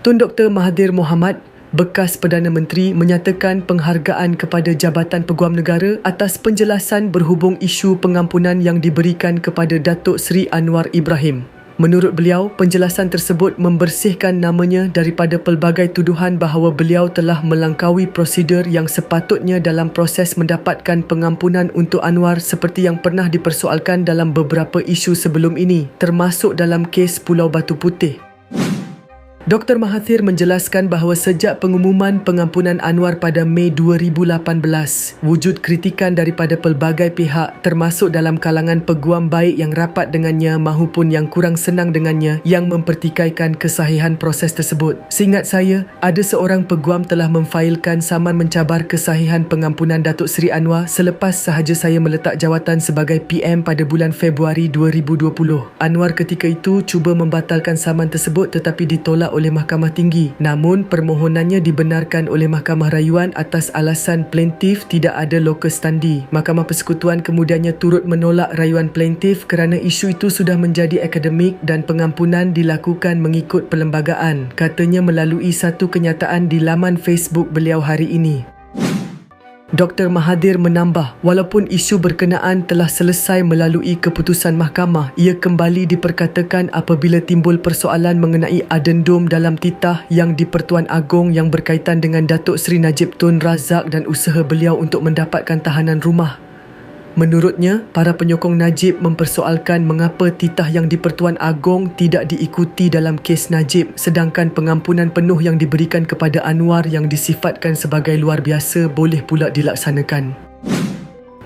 Tun Dr. Mahathir Mohamad, bekas Perdana Menteri menyatakan penghargaan kepada Jabatan Peguam Negara atas penjelasan berhubung isu pengampunan yang diberikan kepada Datuk Seri Anwar Ibrahim. Menurut beliau, penjelasan tersebut membersihkan namanya daripada pelbagai tuduhan bahawa beliau telah melangkaui prosedur yang sepatutnya dalam proses mendapatkan pengampunan untuk Anwar seperti yang pernah dipersoalkan dalam beberapa isu sebelum ini, termasuk dalam kes Pulau Batu Putih. Dr. Mahathir menjelaskan bahawa sejak pengumuman pengampunan Anwar pada Mei 2018, wujud kritikan daripada pelbagai pihak termasuk dalam kalangan peguam baik yang rapat dengannya mahupun yang kurang senang dengannya yang mempertikaikan kesahihan proses tersebut. Seingat saya, ada seorang peguam telah memfailkan saman mencabar kesahihan pengampunan Datuk Seri Anwar selepas sahaja saya meletak jawatan sebagai PM pada bulan Februari 2020. Anwar ketika itu cuba membatalkan saman tersebut tetapi ditolak ditolak oleh Mahkamah Tinggi. Namun permohonannya dibenarkan oleh Mahkamah Rayuan atas alasan plaintif tidak ada locus standi. Mahkamah Persekutuan kemudiannya turut menolak rayuan plaintif kerana isu itu sudah menjadi akademik dan pengampunan dilakukan mengikut perlembagaan. Katanya melalui satu kenyataan di laman Facebook beliau hari ini. Dr. Mahathir menambah, walaupun isu berkenaan telah selesai melalui keputusan mahkamah, ia kembali diperkatakan apabila timbul persoalan mengenai adendum dalam titah yang di Pertuan Agong yang berkaitan dengan Datuk Seri Najib Tun Razak dan usaha beliau untuk mendapatkan tahanan rumah. Menurutnya, para penyokong Najib mempersoalkan mengapa titah yang di Pertuan Agong tidak diikuti dalam kes Najib sedangkan pengampunan penuh yang diberikan kepada Anwar yang disifatkan sebagai luar biasa boleh pula dilaksanakan.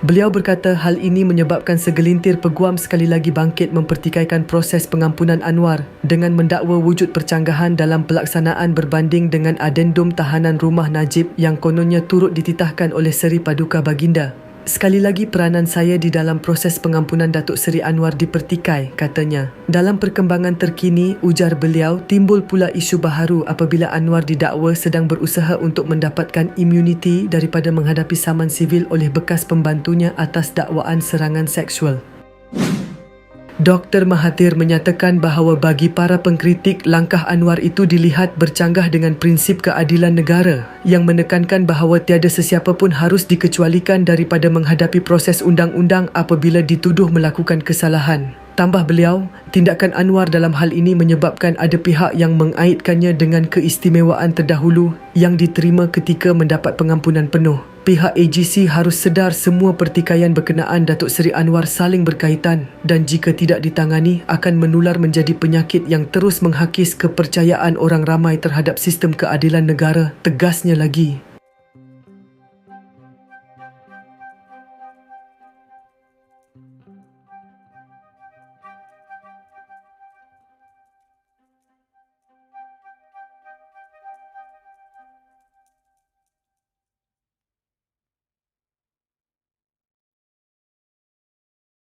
Beliau berkata hal ini menyebabkan segelintir peguam sekali lagi bangkit mempertikaikan proses pengampunan Anwar dengan mendakwa wujud percanggahan dalam pelaksanaan berbanding dengan adendum tahanan rumah Najib yang kononnya turut dititahkan oleh Seri Paduka Baginda. Sekali lagi peranan saya di dalam proses pengampunan Datuk Seri Anwar dipertikai, katanya. Dalam perkembangan terkini, ujar beliau, timbul pula isu baharu apabila Anwar didakwa sedang berusaha untuk mendapatkan imuniti daripada menghadapi saman sivil oleh bekas pembantunya atas dakwaan serangan seksual. Dr. Mahathir menyatakan bahawa bagi para pengkritik, langkah Anwar itu dilihat bercanggah dengan prinsip keadilan negara yang menekankan bahawa tiada sesiapa pun harus dikecualikan daripada menghadapi proses undang-undang apabila dituduh melakukan kesalahan. Tambah beliau, tindakan Anwar dalam hal ini menyebabkan ada pihak yang mengaitkannya dengan keistimewaan terdahulu yang diterima ketika mendapat pengampunan penuh pihak AGC harus sedar semua pertikaian berkenaan Datuk Seri Anwar saling berkaitan dan jika tidak ditangani akan menular menjadi penyakit yang terus menghakis kepercayaan orang ramai terhadap sistem keadilan negara. Tegasnya lagi,